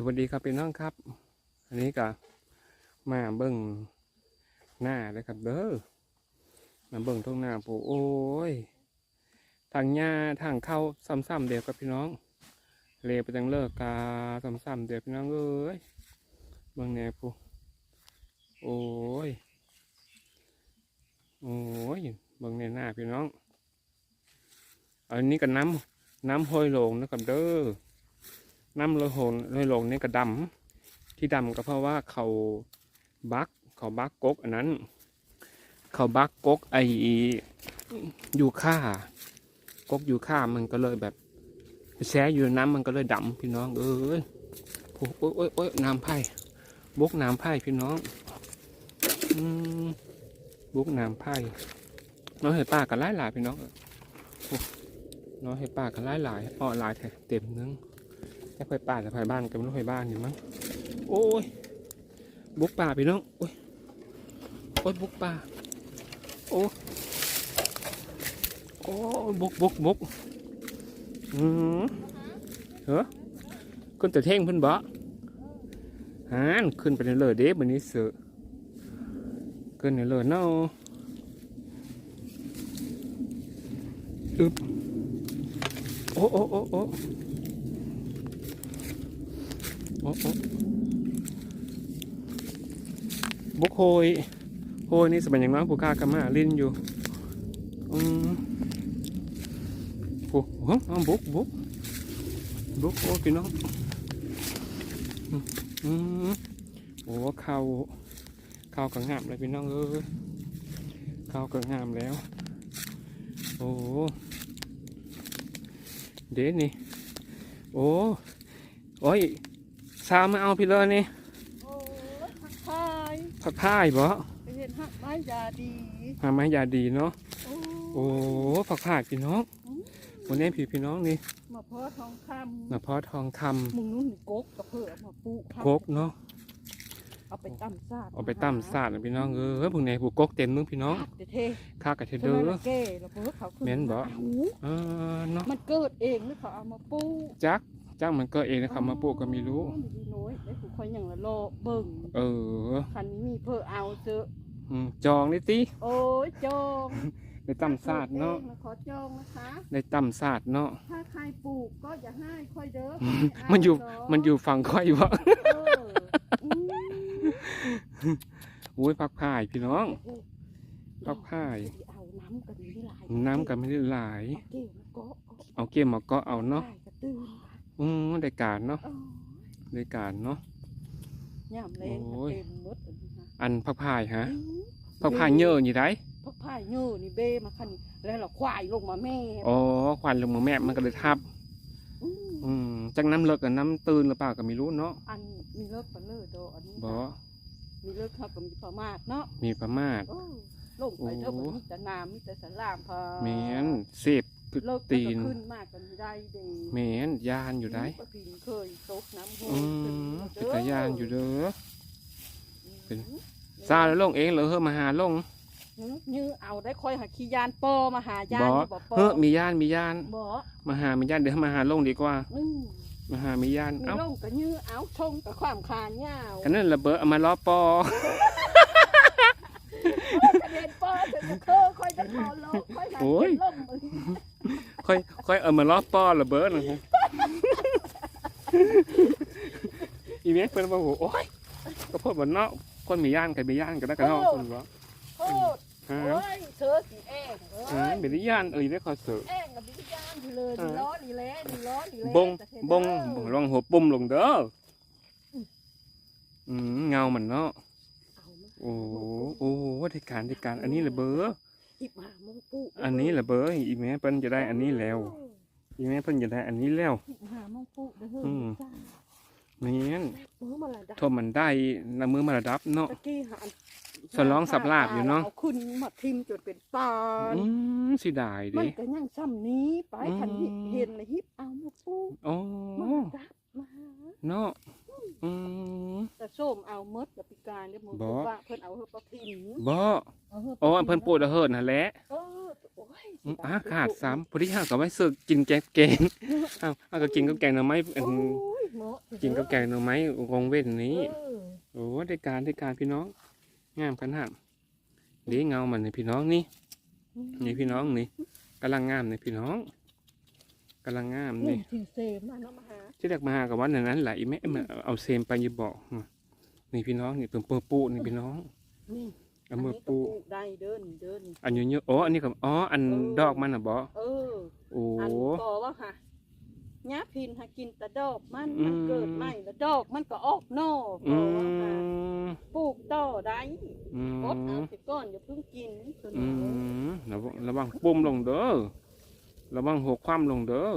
สวัสดีครับพี่น้องครับ อันนี้ก็มาเบิ้งหน้าเลยครับเด้อมาเบิ้งทุ่งหน้าปูโอ้ยทางหญ้าทางเข้าซ้ำๆเดียวกับพี่น้อง เลไปจังเลิกกาซ้ำๆเดียวพี่น้องเอ้ยเบิ้งแน่ปูโอ้ยโอ้ยเบิ้งในหน้าพี่น้อง อันนี้ก็น้ำน้ำห้อยลงนะครับเด้อ น้ำลอยโหนลอยลงนี่ก็ดำที่ดำก็เพราะว่าเขาบักเขาบักกกอันนั้น เขาบักกกไอยูค่ากกยูค่ามันก็เลยแบบแช่อยู่น้ำมันก็เลยดำพี่น้องเอ้ยโอ้ยโอ้ยโอ้ยโอ้ยน้ำไผ่บกน้ำไผ่พี่น้องอืมบกน้ำไผ่น้องเห็ดปลากันหลายหลายพี่น้องน้องเห็ดปลากันหลายหลายอ้อหลายแท้เต็มนึง แค่ไฟป่าแต่ไฟบ้านกับลูกไฟบ้านอยู่มั้งโอ้ยบุกป่าพี่น้องโอ้ยโอ้ยบุกป่าโอ้โอ้บุกบุกบุกอืมเหรอขึ้นแต่เท่งเพิ่นบ่ฮานขึ้นไปในเลยเด้บันนี้เสือขึ้นในเลยเนาะอึบโอ้โอ้โอ้โอ้โอ้โอ้ บุกโฮยโฮยนี่สมัยอย่างน้อยผู้ก้ากามาลินอยู่อืมโอ้โหบุกบุกบุกโอ้พี่น้องอืมอืมโอ้ข้าวข้าวก็งามเลยพี่น้องเอ้ยข้าวก็งามแล้ว โอ้เด็ดนี่โอ้โอ้ย สาวมาเอาพี่เลยนี่โอ้ยผักพายผักพายบ่ไปเห็นหักไม้ยาดีหาไม้ยาดีเนาะโอ้โอ้ผักพายพี่น้องวันนี้พี่พี่น้องนี่มาเพาะทองคมาเพาะทองคำมึงนู้นนี่กกกระเพื่อมาปลูกำกกเนาะเอาไปตั้มซาดเอาไปตั้มสาดนะพี่น้องเออพวกนี้ผูกกกเต็มนึงพี่น้องเดเท่ข้ากับเทใช่เดไหอมร์ล่ะเก้แล้วเพื่อเขาขึ้นแม่นบ่มาเอาเออเนาะมันเกิดเองหรือเขาเอามาปลูกจัก จักมันก็เองนะครับมาปลูกก็ไม่รู้อ๋อดีน้อยได้ผูกคอยอย่างละโลเบิ่งเออคันนี้มีเพื่อเอาเจอะอืมจองนี่ติโอ้ยจองได้ตั้มสาดเนาะกิดองขอจองนะคะ ได้ตั้มสาดเนาะถ้าใครปลูกก็อย่าให้ค่อยเด้อมันอยู่เามันอยู่ฝั่งค่อยวะเอออืมอุ้ยผักพายพี่น้องผักพาย เอาน้ำกันไม่หลายน้ำก็ไม่ได้หลาย เอาเกลียวมาเกาะเอาเอาเกมมาก็เอาเนาะ ได้กระตื้น อืมได้การเนาะเออได้การเนาะ ย่ำแรงโอ้ย เต็มหมดอันนี้ค่ะอันผักพายฮะอืมผักพายเยอะอยู่ได้พักพายเยอะนี่เบมาคันนี้แล้วเราควายลงมาแม่อ๋อควันลงมาแม่มันก็เลยทับ อืมอืมจากน้ำเลิกกับน้ำตื่นหรือเปล่าก็ไม่รู้เนาะอันมีเลิกปลาเลิกโดอันนี้บ่มีเลิกครับกับมีประมาทเนาะมีประมาท โอ้ลงไปเถอะโอ้มันมีแต่น้ำมีแต่สลามพอแมนเสพ คือเลิกตีนก็ขึ้นมากกันได้เดีแมนยานอยู่ได้ปะพินเคยตกน้ำโหอืมเป็นตายานอยู่เด้อเป็นซาซาแล้วลงเองเหรอเฮ้อมาหาลงยื้อเอาได้คอยหาขี้ยานปอมาหายาบ่นอยู่บ่ปอเฮ้อมียานมียานบ่มาหามียานเดี๋ยวมาหาลงดีกว่าอืมมาหามียานมีเอ้าลงก็ยื้อเอาชงกับความคานยาวกันนั่นระเบิดเอามาล้อปอ กระเด็นปอถึง เคอคอยจะคอโลกคอยหาโอ้ยเก็บล่มมือค่อยค่อยเอามาล้อปอระเบิดนะฮะอีเมฆเพิ่นบอกว่าโอ้ยก็พูดว่าเนาะคนมีย่านกับมีย่านก็ได้กันเนาะคนว่าโคตรฮะโอ้ยเธอสีแองเอ้ฮะยเป็นย่านเอ้ยได้ขอเสือแองกับบิ๊กยานอยู่เลยนี่ล้อนี่แหละนี่ล้อนี่แหละบงแต่เธบงเด้อลองหัวปุ่มลงเด้ออืมเงามันเนาะเอามา โอ้โหโอ้โหว่าที่การที่การ อันนี้แหละเบอร์อิบหามงปูอันนี้แหละเบอร์อีแม่เพิ่นจะได้อันนี้แล้ว อีแม่เพิ่นจะได้อันนี้แล้วอิบหามงปูเด้อเฮ้ยอืมจ้านี่นมือมาละดาทมมันได้น้ำมือมาระดับเนาะตะกี้หาสลองสับลาบอยู่เนาะเอาขึ้นมาทิมจนเป็นตาลอืมสิได้มัดินก็ยังซ้ำนี้ไปอืมคันนี้เห็นเลยฮิปเอามาปูโอ้มาดับมาหาเนาะ อืมแต่ส้มเอาเมดกับปีการเดี๋ยวมึงบ่ว่าเพิ่นเอาเฮอปลาพินบ่เอาเฮอปลาโอ้อันเพิ่นปวดเฮิดนั่นแหละเออโอ้ยอืมอะขาดซ้ำพอดีห่าก็ไว้สึกกินแกงแกงอ้าวอ้าวก็กินก็แกงหน่อไม้อันโอ้ยเหมาะกินกับแกงหน่อไม้กองเว้นนี้เออโอ้ได้การได้การพี่น้อง งามขนาดเดี๋ยวเงามันนี่พี่น้องนี่นี่พี่น้องนี่กำลังงามนี่พี่น้องกำลังงามนี่ นี่ถึงเซมมาเนาะมาหา ที่แรกมาหากับวันนั้นแหละอีแม่มาเอาเซมไปอยิบอกนี่พี่น้องนี่เปิ่มเปิ่มปูนี่พี่น้องนี่เอามือปูนนี้ก็ลูกได้เดินเดินอันเยอะๆอ๋ออันนี้กับอ๋ออันเออดอกมันอะบอเออโอ้อันก่อว่าค่ะหญ้าพินหากินแต่ดอกมันอืมมันเกิดใหม่แล้วดอกมันก็ออกนอกอืก่อว่าค่ะมปลูกต่อได้อืกดเอามสิก้อนอย่าเพิ่งกินตัวอืนี้มระวังระวังปุ่มลงเด้อระวังหัวคว่ำลงเด้อ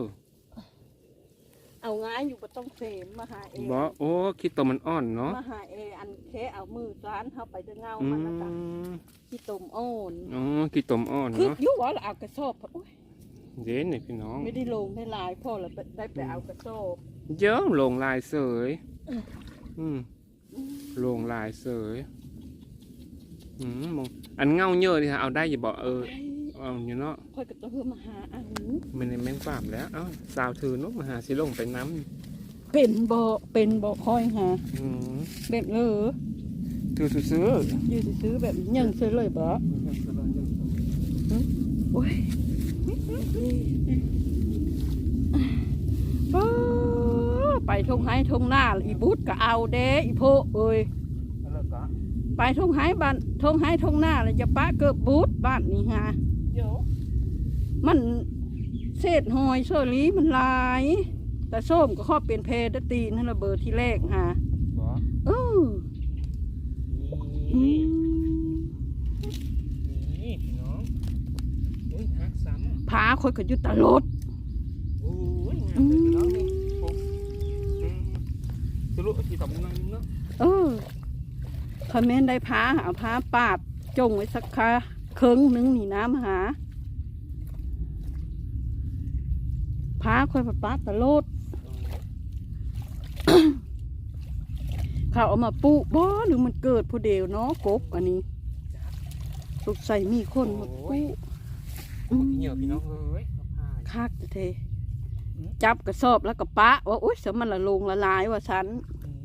เอาง่ายอยู่บ่ต้องเสมมาหาเองบอโอ้คิดตัวมันอ่อนเนาะมาหาเออันแค่เอามือร้านเข้าไปจะเงาอืมันนะคะมที่ต้มอ่อนอ๋อคิดตัวมันอ่อนคือเนาะอยุ่ว่าเราเอากระสอบโอ๊ยเด่นนี่พี่น้อง ไม่ได้ลงได้หลายพ่อเราได้ไปเอากระสอบเยอะลงลายเสยอืมอืมลงลายเสยอืมมองอันเงาเยอะดิฮะเอาได้อย่าบอกเออ เอาอยู่เนาะค่อยก็ต้องเพิ่มมาหาอันมันในแมงปราบแล้วเอ้าสาวถือนุกมาหาสิลงไปน้เป็นบ่เป็นบ่ค่อยหาำอืมแบบเลยถือซื้ออยู่ซื้อๆแบบยังซื้อเลยบ่โอ้ยอ้าไปทงไห้ทงหน้าอีบุตก็เอาเด้อีโพเอ้ยแล้วก็ไปทงไห้บ้านทงไห้ทงหน้าเลยจะปะเกิดบูดบ้านนี่ฮะเยอะ มันเศษหอยโซลีมันหลาย แต่ส้มก็ข้อเป็นเพดตีนั่นระเบิดที่แรกฮะบอเอออืนี่มนี่พี่น้องโอ้ยหักซ้พาคอยก็อยุตลดำโอ้ยงามเลยพี่น้องนี่โอ้อืมสรุปที่สำนักนึงเนาะเออคอมเมนได้พาเอาพาปาดจงไว้สักคา เคิงหนึงนี่น้ำหาพาคอยปาดตะโลดเขาเอามาปลูกบ่หรือมันเกิดผู้เดียวเนาะกบอันนี้สงสัยมีคนมาปลูกอืมพี่เหนียวพี่น้องเอ้ยเอาผ้าคักเทจับกระสอบแล้วก็ปะว่าอุ้ยสมันละลงละลายว่าฉันอืม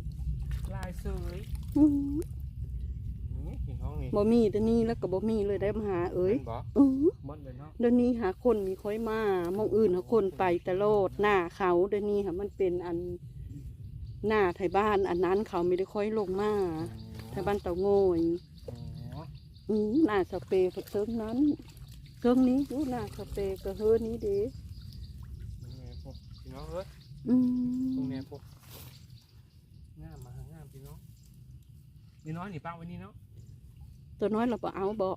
ลายเสยอืมนี่พี่ น้องนี่บ่มีเดี๋ยวนี้แล้วก็บ่มีเลยได้มาหาเอ้ยห็นบ่อือหมดเลยเนาะเดี๋ยวนี้หาคนมีค่อยมามองอื่นหาคนไปตลอดหน้าเขาเดี๋ยวนี้ค่ะมันเป็นอันหน้าไทยบ้านอันนั้นเขาไม่ได้ค่อยลงมาไทยบ้านเตาโง่ยอ๋ออือหน้าสเปรย์เสริมนั้นเครื่องนี้อยู่หน้าสเปรย์ก็เฮือนี้เด้เป็นไงพวกพี่น้องเอ้ยอืตรงมนี้พวกงามมาหางามพี่น้องนี่น้อยนี่ป้าไว้นี่เนาะ ตัวน้อยเราบ่เอาบ่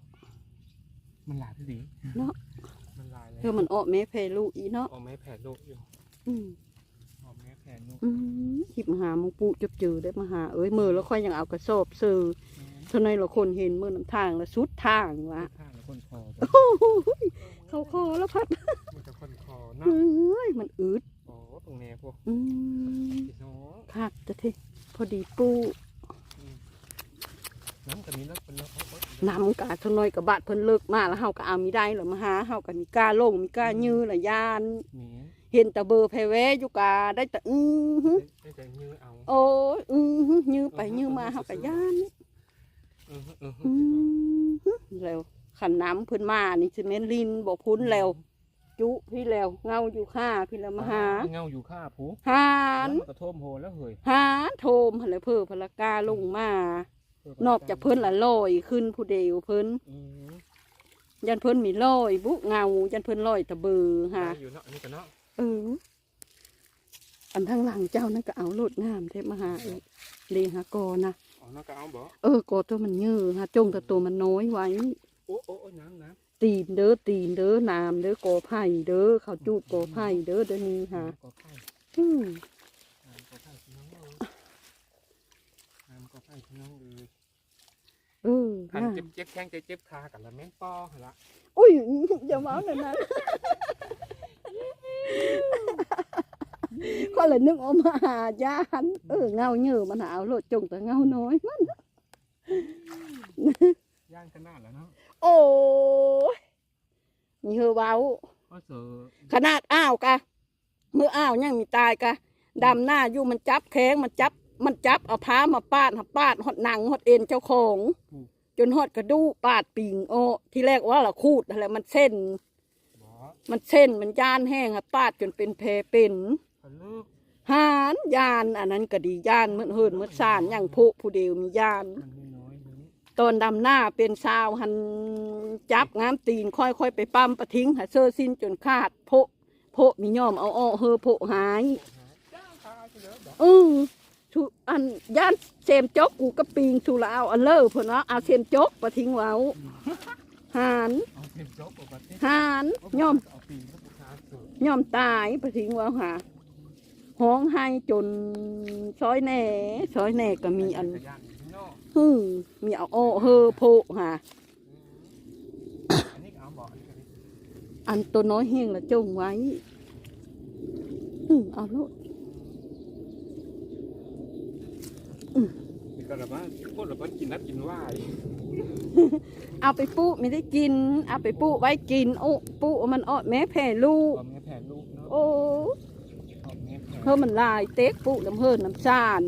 มันหลายที่ดีเนาะมันหลายเลยเพื่อมันออกแม่เพลูกอีเนาะออกแม่แผ่ลูกอยู่อืมออกแม่แผ่ลูกอืมหิบมาหามงปูจบจือได้มาหาเอ้ยมือแล้วค่อยยังเอากระสอบซื้อเท่านั้นเราคนเห็นมือน้ำทางแล้วสุดทางวะข้างแล้วคนคอ โอ้โหเขาคอแล้วพัด มันจะคนคอเนาะ เอ้ยมันอืด โอ้ตรงนี้พวก อืม พี่น้อง คักจะเทพอดีปู น้ำกันนี้แล้วเป็นแล้วเอาไว้ นำกาเท่าน้อย กับบาดเพิ่นเลิกมาแล้วเฮาก็เอามีได้เหรอมาหาเฮาก็มีกล้าลงมีกล้ายื้อละยานหมีเห็นแต่เบอร์แพรแวอยู่กาได้แต่อือหือได้แต่ยื้อเอาโอ้ยอือหือยื้อไปยื้อมาเฮาก็ย่านเออเอออือหือแล้วขันน้ำเพิ่นมานี่สิแม่นลินบ่พ้นแล้ว จุพี่แล้วเงาอยู่ข้าพี่แล้วมาหาเงาอยู่ข้าผู้หานกระโทมโหแล้วเฮ้ยหานโทมหั่นแหละเพิ่อพลกาลงมา นอกจากเพิ่นละลอยขึ้นผู้เดียวเพิ่นอืมยันเพิ่นมีลอยบุเงายันเพิ่นลอยตะเบือฮะอยู่เนาะอันนี้กันเนาะเออ อันทางหลังเจ้านั่นก็เอาโลดงามเทพมหาเอกเลหากอนะอ๋อน้องก็เอาบ่เออกอตัวมันเยอะฮะจงแต่ตัวมันน้อยไว้ โอ้โอ้โอ้น้ำน้ตีนเด้อตีนเด้อนามเด้อกอไผ่เด้อเขาจูบกอไผ่เด้อเดี๋ยวนี้ฮะำก็ไผ่อืม น้ำก็ไผ่พี่น้องเอ้ยน้ำก็ ไผ่พี่น้องเอ้ยเอออันนะเจ็บเจ็บแข้งเจ็บเจ็บขากันละแม่งป้อหั่นละอุ้ยอย่าเมาเลยนะก็เลยนึกออกมาหายานเออเงาเยอะมันหาเอาโลดจงแต่เงาน้อยมันย่างขนาดแล้วเนาะโอ้ยมีเฮอเว้าก็เสือขนาดอ้าวกะเมื่ออ้าวยังมีตายกะดำหน้าอยู่มันจับแข้งมันจับ มันจับเอาผ้ามาปาดหาปาดหอดหนังหอดเอ็นเจ้าของ จนหอดกระดูกปาดปิงโอ้ที่แรกว่าละคูดอะไรมันเส้นบ่มันเส้นมันย่านแห้งอะปาดจนเป็นแผลเป็นพะลึกหานยานอันนั้นก็ดีย่านเมื่อเฮินเมื่อสานอย่างผู้ผู้เดียวมีย่านมันไม่น้อยเลยตอนดำหน้าเป็นสาวหันจับงามตีนค่อยๆไปปั๊มปะทิ้งหาเซอร์สิ้นจนขาดโพะโพะมีย่อมเอาอ้อเฮอโพะหายจ้างตายไปเลยบ่เออ ทุอันย่านเซมจกกูก็ปิงสุลาวอันเลอเพิ่นว่าเอาเซมจกปะทิ้งเว้าหานหานย่อมย่อมตายปะทิ้งเว้าหาห้องให้จนซอยแหน่ซอยแหน่ก็มีอันจักรยานอยู่ข้างนอกฮึมีเอาอ้อเฮอโพะหาอันนี้ก็เอาบ่อันน้อันตัวน้อยแห้งละจงไว้อืมเอาลูก นี่ ก็ระบาดพวกระบาดกินนับกินไหวายเอาไปปุไม่ได้กิน เอาไปปุไว้กินโอ้ปุมันอ้อแม่แผ่ลูกเอาแม่แผ่ลูกเนาะโอ้เอาแม่แผ่เพิ่มมันลายเต็กปุน้ำเพิ่นน้ำซาน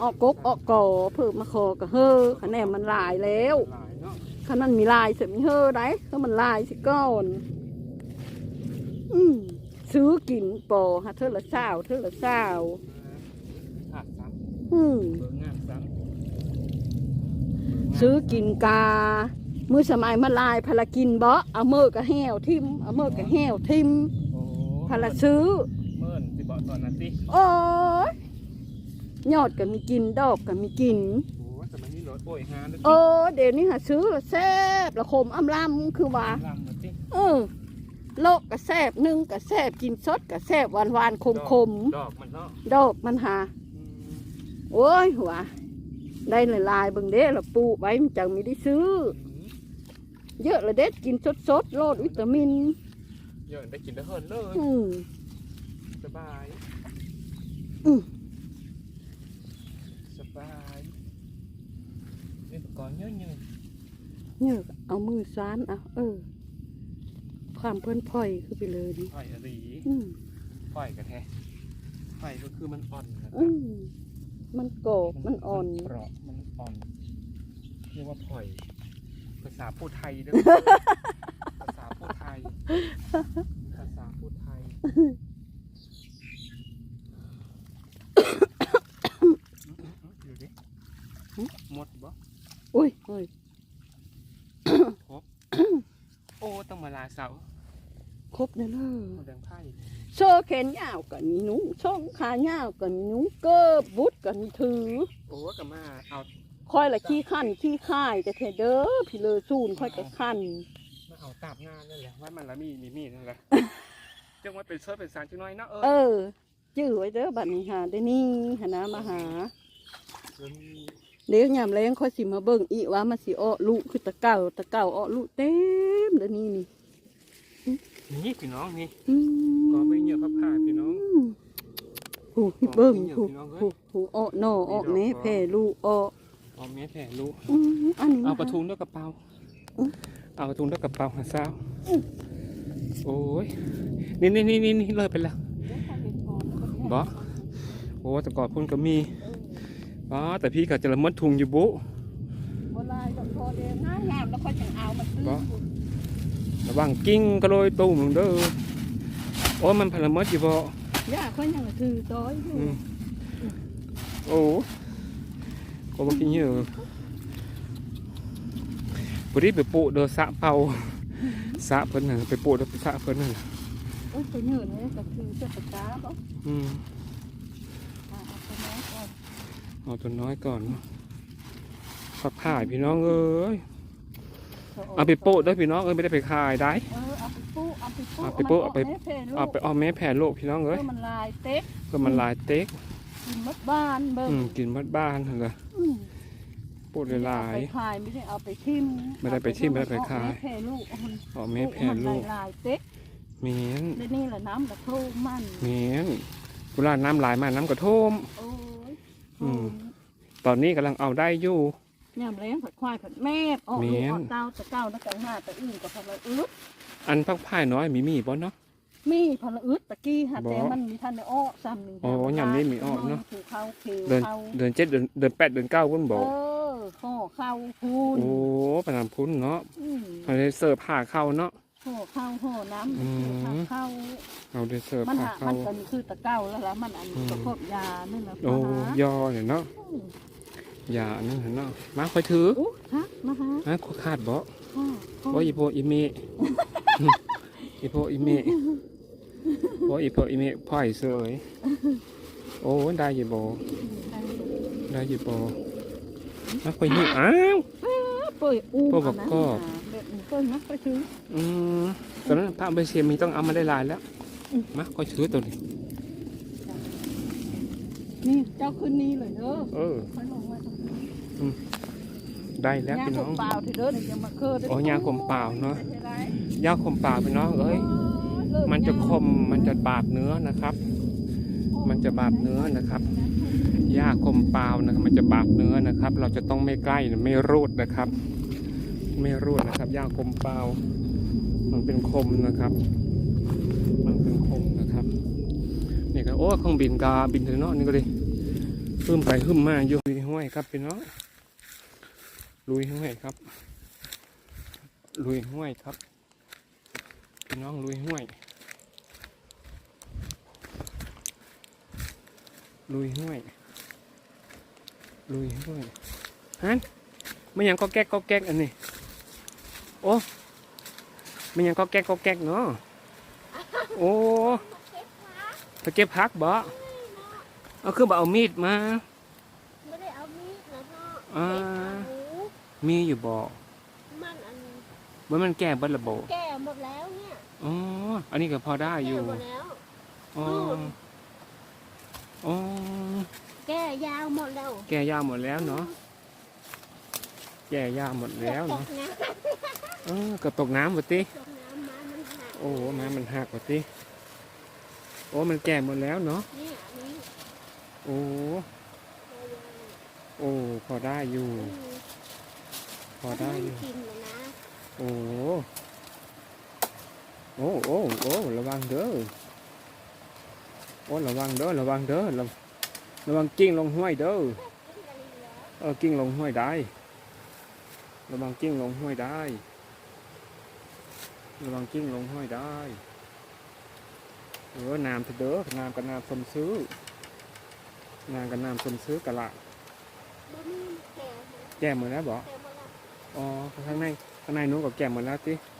ออกกกออกก่อเพิ่มมาคอกับเฮอคะแนนมันลายแล้วหลายเนาะขนาดมีลายเสร็จมีเฮอได้เพิ่มมันลายสิก้อนอืมซื้อกินปอฮะเธอละเศร้าเธอละเศร้าขาดซ้ อืมำเบอร์งามซ้ำซื้อกินกา มือสมัยมาลายพลากินบ่เอาเมื่อกะแห้วทิมเอาเมื่อกะแห้วทิมโอ้พลาซื้อ เมื่อนสิบอกตอนนั้นสิโอ้ยยอดก็มีกินดอกก็มีกิน โอ้แต่มันนี่รถโอ้ยฮาด้วยโอ้เดี๋ยวนี้หาซื้อละแซ่บละคมอำลำคือว่า ลำมาสิเออโลกกะแซบนึ่งกะแซบกินสดกะแซบหวานหวานๆคมคมดอกมันเนาะๆดอกมันหาอืม โอ้ยหัวได้หลายๆเบิ่งเด้ละปูไว้มันจังมีได้ซื้อ เยอะละเด็ดกินสดๆโลดวิตามิน เยอะได้กินได้เฮิร์นเลยอืมสบายอืมสบายนี่อุปกรณ์เยอะๆเนี่ยเอามือซานเอาเออ ความเพื่อนพ่อยคือไปเลยดิไฟอะไรอืมไฟกระแทกไฟก็คือมันอ่อนนะครัอืบ มมันกรอบมันอ่อน เปราะมันอ่อนเรียกว่าผ่อย ภาษาพูดไทยเด้อภาษาพูดไทย ภาษาพูดไทยอยู่ดิหมดบ่อุ้ยเฮ้ยโอ้ ต้องมาลาเสา ครบแล้วเลหมดยแดงไพ่โซ่แขนยาวก็มีหนุ่งช่องขายาวก็มีหนุ่งเกิบบุดก็มีถือโอ้ก็มาเอาคอยละขี้ขั้นขี้ค่ายแต่เทเด้อพี่เลอซูนค่อยก็ขั้นมาเอาตาบงานนั่นแหละว่ามันละมีมีมีนั่นแหละจังว่าเป็นเซิร์ฟเป็นสารจังน้อยเนาะเอเอออจื้อไว้เด้อบัดนี้หาได้นี่หานะมาหาเดี๋ยวมีเดี๋ยวยามแรงค่อยสิมาเบิ่งอีกว่ามันสิอ้อลูกคือตะเก่าตะเก่าอ้อลูกเต็มเดี๋ยวนี้นี่ นี่พี่น้องนี่อืมก็ไปเหยียบผ้าๆพี่น้องหูเบิ่งก็หูไปเหยียบพี่น้องเอ้ยหูหูอ้อน้ออ้อแม่แผ่ลูกอ้อเอาแม่แผ่ลูกอืมอันนี้เอามกระทุงด้วยกระเป๋าอืมเอากระทุงด้วยกระเป๋าหาเศร้าโอ้ย นี่นี่นี่นี่นี่เลยไปแล้วบอโอ้แต่ก่อนพุ่นก็มีบอแต่พี่ก็จะละเมดทุงอยู่บุบ่ลายดอกทอแดงงามงามแล้วค่อยจังเอามาซื้อบ่ ระวังกิ้งก็โรยตูมลงเด้อโอ้ยมันพละเมดอยู่บ่ย่าค่อยยังถือต้อยอยู่อืมโอ้ก็บ่กินเยอะพอดีไปปูเด้อสระเป่าสระเพิ่นน่ะไปปูเด้อสระเพิ่นน่ะโอ้ยตัวเหนื่อยเลยก็คือเสื้อตะกร้าบ่อืมเอาเอาตัวน้อยก่อนเอาตัวน้อยก่อนเนาะผักผ่ายพี่น้องเอ้ย เอาไปโปะเด้อพี่น้องเอ้ยไม่ได้ไปขายได้ เออเอาไปปูเอาไปปูเอาไปปูเอาไปมันกแม่แผ่ลูกเอาไปเอาแม่แผ่โลกพี่น้องเอเอ้อยมันลายเต็กเพื่อมันหลายเต็กกินมดบ้านเบิ่งอืมกินบ้านบ้านๆเหรออืมโปะหลายไปขายไม่ได้เอาไปทิมไม่ได้ไปทิ่มไม่ได้ไปขาย เอแผ่ลูกเอามันๆเอาแม่แผ่ลูกมันลายๆเต็กเมียนและนี่แหละน้ำกระโทมมันเมียนเวลาน้ำหลายมาน้ำกระท่วมโอ้ยอืม ตอนนี้กำลังเอาได้อยู่ ยามแรงผัดควายผัดแม่ออกแม่ลูกนออกเต้าตะเก้าตะไก่ห้าตะอื่นกับผัดละอึดอันพักผ่ายน้อยมีมีบ่เนาะมีพลอึดตะกี้ค่ะบ่แต่มันมีท่านได้อ้อซ้ำหนึ่งโอ้ยามนี้มีอ้อเนอะถูกเข้าเขียวเดือนเข้าเดือนเจ็ดเดือนเดือนแปดเดือนเก้าคุณบเออกอข้อเข้าพูนโอ้ปนามพุ้นเนาะอืมเอาได้เสิร์ฟผ้าเข้าเนาะข้อเข้าข้อน้อืมำเข้าเอาได้เสิร์ฟมันผ้าหาเข้ามันก็คือตะเก้าแล้วล่ะมันอันอืมประกอบยานี่นะโอ้มาหายอเนี่ยเนาะ อืมยานั่นเนาะมาคอยถืออู้ฮะมาหาฮะขอขาดบ่ข้อข้อโอ้ยอีโพอีเมอีโพอีเมโอ้ยอีโพอีเมพ่อยเสยโอ้ได้อยี่บ่ได้อยี่บ่มาคอยหิวอ้าวเปิดอู้พวกประกอบนนั้นน่ะแบบนี้เปิดนักไปถึงอืมตอนนั้นพระเบเชียมีต้องเอามาได้หลายแล้วอืมมาคอยถือตัวนี้นี่เจ้าคืนนี้เลยเด้อเออค่อยลง ไว้ตรงนี้ได้แล้วยาพี่ขน้อมงเปล่าเถอะเด้อเดี๋ยวจะมาเคือโอ้ยาขมเปล่าเนอะไม่ใช่ไรยาคมปากพี่น้องเอ้ยเลิกมันจะยาคมมันจะบาดเนื้อนะครับ มันจะบาดเนื้อนะครับหญ้าคมเปล่านะครับ มันจะบาดเนื้อนะครับ เราจะต้องไม่ใกล้ไม่รูดนะครับ ไม่รูดนะครับหญ้าคมเปล่ามันเป็นคมนะครับ มันเป็นคมนะครับนี่ก็โอ้เครื่องบินกาบินถึงเนาะนี่ก็ดิหึ่มไปหึ่มมาอยู่ลุยห้วยครับพี่น้อง ลุยห้วยครับ ลุยห้วยครับพี่น้องลุยห้วย ลุยห้วย ลุยห้วยฮันไม่ยังก็แก๊กก็แก๊กอันนี้โอ้ไม่ยังก็แก๊กก็แก๊กเนาะโอ้ไปเก็บพักบ่เอาคือบ่เอามีดมาไม่ได้เอามีดนะพ่ออ่าเด็กขาห มูมีอยู่บ่มันอันว่ามันแก้เบิดระบบแก่หมดแล้วเนี่ยอ๋อ อันนี้ก็พอได้อยู่แก่หมดแล้วอ๋ออ๋อแก่ยาวหมดแล้วแก่ยาวหมดแล้วเนาะแก่ยาวหมดแล้วตเนาะกน้เออก็ตกน้ำวะติำตกน้ำมามันหักโอ้น้ำมันหักวะติโอ้มันแก่หมดแล้วเนาะ เนี่ยอันนี้โอ้แก่ยาวโอ้ พอได้อยู่ อืมพ อได้อยู่กินแล้วนะโอ้โอ้โอ้โอ้ระวังเด้อโอ้ระวังเด้อระวังเด้อระระวังกิ้งลงห้วยเด้อกินกันอีกแล้วเออกิ้งลงห้วยได้ ระวังกิ้งลงห้วยได้ ระวังกิ้งลงห้วยได้เออน้ำเถอะเด้อน้ำกับน้ำสมซื้อน้ำกับน้ำสมซื้อกะละบ่มีแก่หมดแก้หมดแล้วบ่แก่หมดแล้ว อ๋อข้างในข้างในนู้นกับแก่หมดแล้วติแ